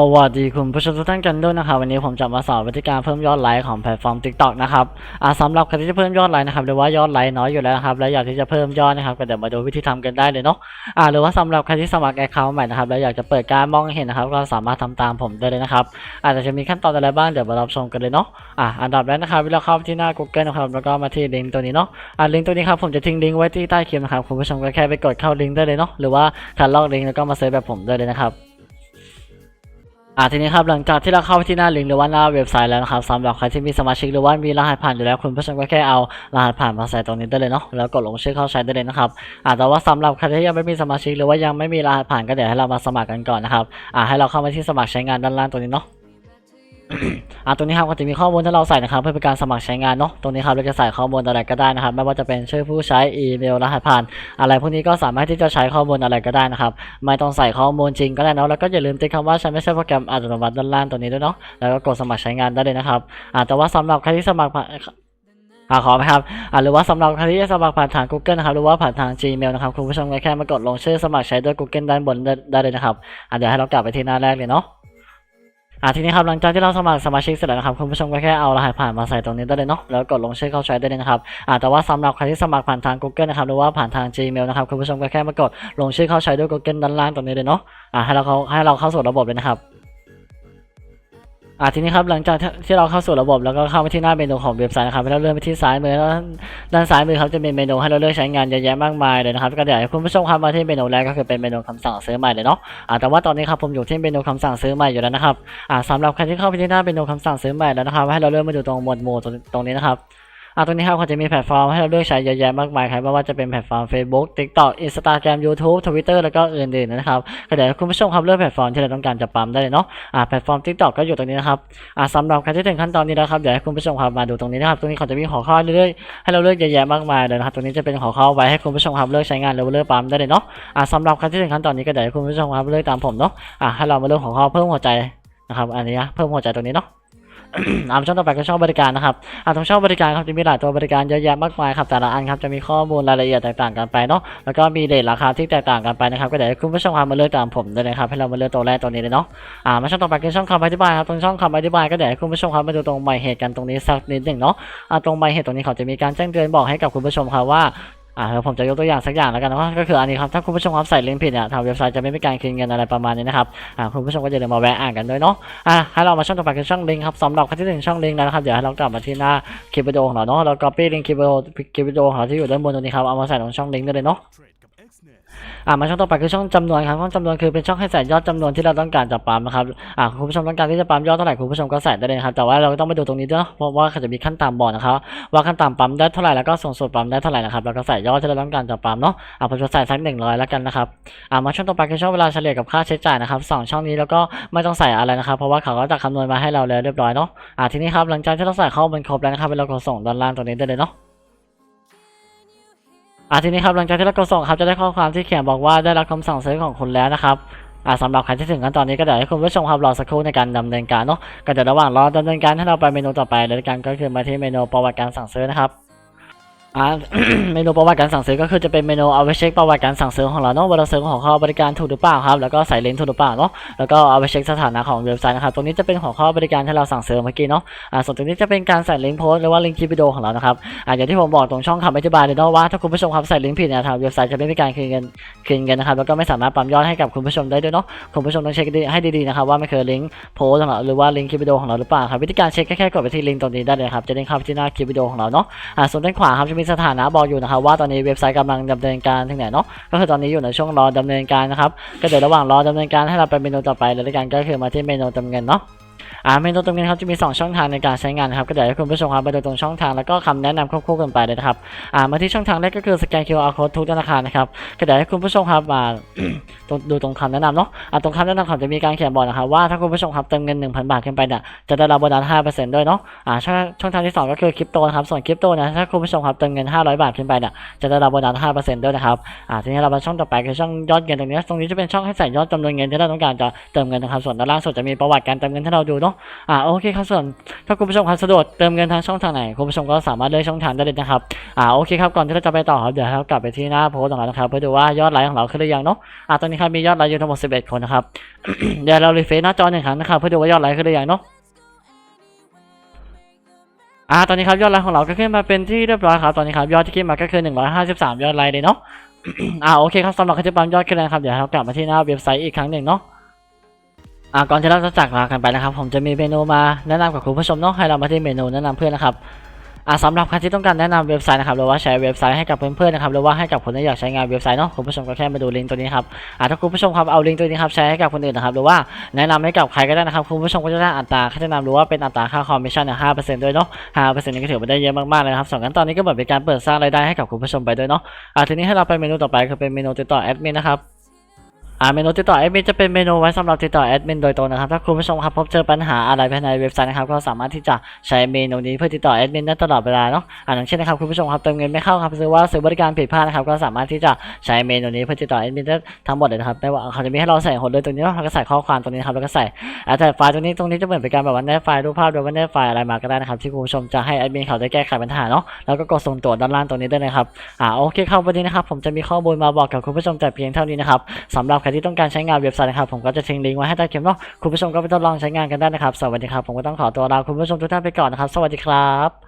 สวัสดีคุณผู้ชมทุกท่านกันด้วยนะครับวันนี้ผมจะมาสอนวิธีการเพิ่มยอดไลค์ของแพลตฟอร์ม TikTok นะครับอ่าสำหรับใครที่จะเพิ่มยอดไลค์นะครับหรือว่ายอดไลค์น้อยอยู่แล้วนะครับและอยากที่จะเพิ่มยอดนะครับก็เดี๋ยวมาดูวิธีทำกันได้เลยเนาะอ่าหรือว่าสำหรับใครที่สมัครแอคเคาท์ใหม่นะครับแล้วอยากจะเปิดการมองเห็นนะครับก็สามารถทำตามผมได้เลยนะครับอาจจะมีขั้นตอนอะไรบ้างเดี๋ยวมารับชมกันเลยเนาะอ่าอันดับแรกนะครับเราเข้าที่หน้า Google นะครับแล้วก็มาที่ลิงก์ตัวนี้เนาะอ่าลิงก์ตัวนี้ครับผมจะทิ้งลิงก์ไว้ที่ใต้คลิปนะครับคุณผู้ชมก็แค่ไปกดเข้าลิงก์ได้เลยเนาะหรือว่าคัดลอกลิงก์แล้วก็มาเซิร์ชแบบผมได้เลยนะครับ อ่าทีนี้ครับหลังจากที่เราเข้าไปที่หน้าลิงก์หรือว่าหน้าเว็บไซต์แล้วนะครับสำหรับใครที่มีสมาชิกหรือว่ามีรหัสผ่านอยู่แล้วคุณผู้ชมก็แค่เอารหัสผ่านมาใส่ตรงนี้ได้เลยเนาะแล้วกดลงชื่อเข้าใช้ได้เลยนะครับอ่าแต่ว่าสำหรับใครที่ยังไม่มีสมาชิกหรือว่ายังไม่มีรหัสผ่านก็เดี๋ยวให้เรามาสมัครกันก่อนนะครับอ่าให้เราเข้ามาที่สมัครใช้งานด้านล่างตรงนี้เนาะ อ่าตรงนี้ครับก็จะมีข้อมูลที่เราใส่นะครับ เพื่อเป็นการสมัครใช้งานเนาะตรงนี้ครับเราจะใส่ข้อมูลอะไรก็ได้นะครับ ไม่ว่าจะเป็นชื่อผู้ใช้อีเมลรหัสผ่าน อะไรพวกนี้ก็สามารถที่จะใช้ข้อมูลอะไรก็ได้นะครับไม่ต้องใส่ข้อมูลจริงก็ได้เนาะแล้วก็อย่าลืมติดคำว่าฉันไม่ใช่โปรแกรมอัตโนมัติด้านล่างตัวนี้ด้วยเนาะแล้วก็กดสมัครใช้งานได้เลยนะครับอ่าแต่ว่าสำหรับใครที่สมัครผ่านอ่าขอไหมครับอ่าหรือว่าสำหรับใครที่จะสมัครผ่านทาง Google นะครับ หรือว่าผ่านทาง Gmail นะครับ คุณผู้ชมก็แค่มากดลงชื่อสมัครใช้ด้วย Google ด้านบนได้เลยนะครับอ่าเดี๋ยวให้เรากลับไปที่หน้าแรกเลยเนาะ อะทีนี้ครับหลังจากที่เราสมัครสมาชิกเสร็จแล้วนะครับคุณผู้ชมก็แค่เอารหัสผ่านมาใส่ตรงนี้ได้เลยเนาะแล้วกดลงชื่อเข้าใช้ได้เลยนะครับอ่าแต่ว่าสำหรับใครที่สมัครผ่านทาง Google นะครับหรือว่าผ่านทาง Gmail นะครับคุณผู้ชมก็แค่มากดลงชื่อเข้าใช้ด้วย Google ด้านล่างตรงนี้เลยเนาะอ่าให้เราเข้าให้เราเข้าสู่ระบบเลยนะครับ อ่าทีนี้ครับหลังจากที่เราเข้าสู่ระบบแล้วก็เข้าไปที่หน้าเมนูของเว็บไซต์นะครับให้เราเลื่อนไปที่ซ้ายมือแล้วด้านซ้ายมือครับจะมีเมนูให้เราเลือกใช้งานเยอะแยะมากมายเลยนะครับก็เดี๋ยวคุณผู้ชมครับมาที่เมนูแรกก็คือเป็นเมนูคำสั่งซื้อใหม่เลยเนาะอ่าแต่ว่าตอนนี้ครับผมอยู่ที่เมนูคำสั่งซื้อใหม่อยู่แล้วนะครับอ่าสำหรับใครที่เข้าไปที่หน้าเมนูคำสั่งซื้อใหม่แล้วนะครับให้เราเลื่อนมาดูตรงหมวดหมู่ตรงตรงนี้นะครับ อ่าตรงนี้ครับเขาจะมีแพลตฟอร์มให้เราเลือกใช้เยอะแยะมากมายครับไม่ว่าจะเป็นแพลตฟอร์ม Facebook TikTok Instagram YouTube Twitter แล้วก็อื่นๆนะครับก็เดี๋ยวคุณผู้ชมครับเลือกแพลตฟอร์มที่เราต้องการจะปั๊มได้เลยเนาะอ่าแพลตฟอร์ม TikTok ก็อยู่ตรงนี้นะครับอ่าสำหรับใครที่ถึงขั้นตอนนี้แล้วครับเดี๋ยวให้คุณผู้ชมครับมาดูตรงนี้นะครับตรงนี้เขาจะมีหัวข้อเรื่อยๆให้เราเลือกเยอะแยะมากมายเลยนะครับตรงนี้จะเป็นหัวข้อไว้ให้คุณผู้ชมครับเลือกใช้งานหรือว่าเลือกปั๊มได้เลยเนาะอ่าสำหรับใครที่ถึงขั้นตอนนี้ก็เดี๋ยวให้คุณผู้ชมครับเลือกตามผมเนาะอ่าให้เรามาเลือกหัวข้อเพิ่มหัวใจนะครับอันนี้เพิ่มหัวใจตรงนี้เนาะ อ่าช่องต่อไปก็ช่องบริการนะครับอ่าตรงช่องบริการครับจะมีหลายตัวบริการเยอะแยะมากมายครับแต่ละอันครับจะมีข้อมูลรายละเอียดแตกต่างกันไปเนาะแล้วก็มีเรทราคาที่แตกต่างกันไปนะครับก็เดี๋ยวคุณผู้ชมครับมาเลือกตามผมได้เลยครับให้เรามาเลือกตัวแรกตัวนี้เลยเนาะอ่ามาช่องต่อไปคือช่องคำอธิบายครับตรงช่องคำอธิบายก็เดี๋ยวคุณผู้ชมครับมาดูตรงหมายเหตุกันตรงนี้สักนิดหนึ่งเนาะอ่าตรงหมายเหตุตรงนี้เขาจะมีการแจ้งเตือนบอกให้กับคุณผู้ชมครับว่า อ่าเดี๋ยวผมจะยกตัวอย่างสักอย่างแล้วกันนะก็คืออันนี้ครับถ้าคุณผู้ชมครับใส่ลิงก์ผิดเนี่ยทางเว็บไซต์จะไม่มีการคืนเงินอะไรประมาณนี้นะครับอ่าคุณผู้ชมก็อย่าลืมมาแวะอ่านกันด้วยเนาะอ่าให้เรามาช่องต่อไปคือช่องลิงก์ครับสำหรับใคนที่หนึ่งช่องลิงก์นะครับเดี๋ยวให้เรากลับมาที่หน้าคลิปวิดีโอของเราเนาะเรา copy ลิงก์คลิปวิดีโอคลิปวิดีโอของเราที่อยู่ด้านบนตรงนี้ครับเอามาใส่ลงช่องลิงก์ได้เลยเนาะ อ่ามาช่องต่อไปคือช่องจำนวนครับช่องจำนวนคือเป็นช่องให้ใส่ยอดจำนวนที่เราต้องการจะปั๊มนะครับอ่าคุณผู้ชมต้องการที่จะปั๊มยอดเท่าไหร่คุณผู้ชมก็ใส่ได้เลยครับแต่ว่าเราต้องไปดูตรงนี้ด้วยเพราะว่าเขาจะมีขั้นต่ำบอกนะครับว่าขั้นต่ำปั๊มได้เท่าไหร่แล้วก็สูงสุดปั๊มได้เท่าไหร่นะครับเราก็ใส่ยอดที่เราต้องการจะปั๊มเนาะอ่าผมจะใส่สักหนึ่งร้อยแล้วกันนะครับอ่ามาช่องต่อไปคือช่องเวลาเฉลี่ยกับค่าใช้จ่ายนะครับสองช่องนี้แล้วก็ไม่ต้องใส่อะไรนะครับเพราะว่าเขาก็จะคำนวณมาให้เราแล้วเรียบร้อยเนาะอ่าทีนี้ครับหลังจากที่เราใส่ข้อมูลครบแล้วนะครับเราก็ส่งด้านล่างตรงนี้ได้เลยเนาะ อ่าทีนี้ครับหลังจากที่เรากดส่งครับจะได้ข้อความที่เขียนบอกว่าได้รับคำสั่งซื้อของคุณแล้วนะครับอ่าสำหรับใครที่ถึงขั้นตอนนี้ก็เดี๋ยวให้คุณผู้ชมครับรอสักครู่ในการดำเนินการเนาะก็จะระหว่างรอดำเนินการให้เราไปเมนูต่อไปเลยกันก็คือมาที่เมนูประวัติการสั่งซื้อนะครับ อ่าเมนูประวัติการสั่งซื้อก็คือจะเป็นเมนูเอาไว้เช็คประวัติการสั่งซื้อของเราเนาะว่าเราซื้อของเขาบริการถูกหรือเปล่าครับ แล้วก็ใส่ลิงก์ถูกหรือเปล่าเนาะแล้วก็เอาไปเช็คสถานะของเว็บไซต์นะครับตรงนี้จะเป็นหัวข้อบริการที่เราสั่งซื้อเมื่อกี้เนาะอ่าส่วนตรงนี้จะเป็นการใส่ลิงก์โพสหรือว่าลิงก์คลิปวิดีโอของเรานะครับอ่าอย่างที่ผมบอกตรงช่องคำอธิบายเลยเนาะว่าถ้าคุณผู้ชมครับใส่ลิงก์ผิดเนี่ยทางเว็บไซต์จะไม่มีการคืนเงินคืนเงินนะครับแล้วก็ไม่สามารถปั๊มยอดให้กับคุณผู้ชมได้ด้วยเนาะคุณผู้ชมต้องเช็คให้ดีๆนะครับว่าไม่เคยลิงก์โพสของเราหรือว่าลิงก์คลิปวิดีโอของเราหรือเปล่าครับวิธีการเช็คแค่กดไปที่ลิงก์ตรงนี้ได้เลยครับจะได้เข้าไปที่หน้าคลิปวิดีโอของเราเนาะอ่าส่วนด้านขวาครับจะมีสถานะบอกอยู่นะครับว่าตอนนี้เว็บไซต์กำลังดำเนินการถึงไหนเนาะก็คือตอนนี้อยู่ในช่วงรอดำเนินการนะครับก็เดี๋ยวระหว่างรอดำเนินการให้เราไปเมนูต่อไปเลยละกันก็คือมาที่เมนูจำเงินเนาะ อ่าเมนูตรงนี้ครับจะมี 2 ช่องทางในการใช้งานนะครับก็เดี๋ยวให้คุณผู้ชมครับมาดูตรงช่องทางแล้วก็คำแนะนำควบคู่กันไปเลยนะครับอ่ามาที่ช่องทางแรกก็คือสแกน QR code ทุกธนาคารนะครับก็เดี๋ยวให้คุณผู้ชมครับมาตรงดูตรงคำแนะนำเนาะอ่าตรงคำแนะนำเขาจะมีการเขียนบอกนะครับว่าถ้าคุณผู้ชมครับเติมเงิน 1,000 บาทขึ้นไปเนี่ยจะได้รับโบนัส5%ด้วยเนาะอ่าช่องช่องทางที่ 2 ก็คือคริปโตนะครับส่วนคริปโตนะถ้าคุณผู้ชมครับเติมเงิน 500 บาทขึ้นไปเนี่ยจะได้รับโบนัส5%ด้วยนะครับอ่าทีนี้เรามาช่องต่อไปคือช่องยอดเงินตรงนี้ตรงนี้จะเป็นช่องให้ใส่ยอดจำนวนเงินที่เราต้องการจะเติมเงินนะครับส่วนด้านล่างสุดจะมีประวัติการเติมเงินให้เราดูเนาะอ่าโอเคครับส่วนถ้าคุณผู้ชมครับสะดวกเติมเงินทางช่องทางไหนคุณผู้ชมก็สามารถเลือกช่องทางได้เลยนะครับอ่าโอเคครับก่อนที่เราจะไปต่อครับเดี๋ยวเรากลับไปที่หน้าโพสต์ของเรานะครับเพื่อดูว่ายอดไลค์ของเราขึ้นหรือยังเนาะอ่าตอนนี้ครับมียอดไลค์อยู่ทั้งหมด11 คนนะครับเดี๋ยวเรารีเฟซหน้าจอหนึ่งครั้งนะครับเพื่อดูว่ายอดไลค์ขึ้นหรือยังเนาะอ่าตอนนี้ครับยอดไลค์ของเราก็ขึ้นมาเป็นที่เรียบร้อยครับตอนนี้ครับยอดที่ขึ้นมาก็คือ 153 ยอดไลค์เลยเนาะอ่าโอเคครับสำหรับใครที่ปั๊มยอดขึ้นแล้วนะครับเดี๋ยวเรากลับมาที่หน้าเว็บไซต์อีกครั้งหนึ่งเนาะ อ่าก่อนที่เราจะจากลากันไปนะครับ ผมจะมีเมนูมาแนะนำกับคุณผู้ชมเนาะให้เรามาที่เมนูแนะนำเพื่อนนะครับอ่าสำหรับใครที่ต้องการแนะนำเว็บไซต์นะครับหรือว่าแชร์เว็บไซต์ให้กับเพื่อนๆนะครับหรือว่าให้กับคนที่อยากใช้งานเว็บไซต์เนาะคุณผู้ชมก็แค่มาดูลิงก์ตัวนี้ครับอ่าถ้าคุณผู้ชมครับเอาลิงก์ตัวนี้ครับแชร์ให้กับคนอื่นนะครับหรือว่าแนะนำให้กับใครก็ได้นะครับคุณผู้ชมก็จะได้อัตราค่าแนะนำหรือว่าเป็นอัตราค่าคอมมิชชั่นเนี่ยห้าเปอร์เซ็นต์ด้วยเนาะห้าเปอร์เซ็นต์นี่ก็ถือว่าได้เยอะมากๆเลยนะครับสองกันตอนนี้ก็เหมือนเป็นการเปิดสร้างรายได้ให้กับคุณผู้ชมไปด้วยเนาะอ่าทีนี้ให้เราไปเมนูต่อไปคือเป็นเมนูติดต่อแอดมินนะครับ อ่าเมนูติดต่อแอดมินจะเป็นเมนูไว้สำหรับติดต่อแอดมินโดยตรงนะครับถ้าคุณผู้ชมครับพบเจอปัญหาอะไรภายในเว็บไซต์นะครับก็สามารถที่จะใช้เมนูนี้เพื่อติดต่อแอดมินได้ตลอดเวลาเนาะอ่าอย่างเช่นนะครับคุณผู้ชมครับเติมเงินไม่เข้าครับหรือว่าซื้อบริการผิดพลาดนะครับก็สามารถที่จะใช้เมนูนี้เพื่อติดต่อแอดมินได้ทั้งหมดเลยนะครับไม่ว่าเขาจะมีให้เราใส่หัวเลยตรงนี้เนาะเราก็ใส่ข้อความตรงนี้ครับแล้วก็ใส่อาแต่ไฟล์ตรงนี้ตรงนี้จะเหมือนเป็นการแบบว่าได้ไฟล์รูปภาพหรือว่าได้ไฟล์อะไรมาก็ได้นะครับที่คุณผู้ชมจะให้แอดมินเขาได้แก้ไขปัญหาเนาะแล้วก็กดส่งตรวจด้านล่างตรงนี้ได้เลยครับอ่าโอเคครับวันนี้นะครับผมจะมีข้อมูลมาบอกกับคุณผู้ชมแต่เพียงเท่านี้นะครับสำหรับครที่ต้องการใช้งานเว็บไซต์นะครับ ผมก็จะทิ้งลิงก์ไว้ให้ใต้คลิปเนาะคุณผู้ชมก็ไปทดลองใช้งานกันได้นะครับ สวัสดีครับ ผมก็ต้องขอตัวลาคุณผู้ชมทุกท่านไปก่อนนะครับ สวัสดีครับ